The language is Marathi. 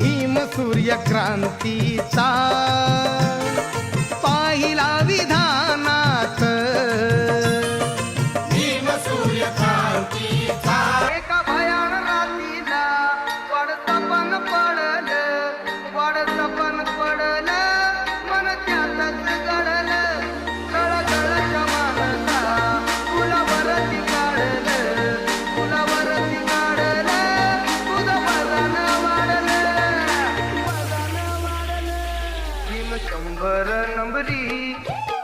भीम सूर्य क्रांतीचा वजन वाढल भीम शंभर नंबरी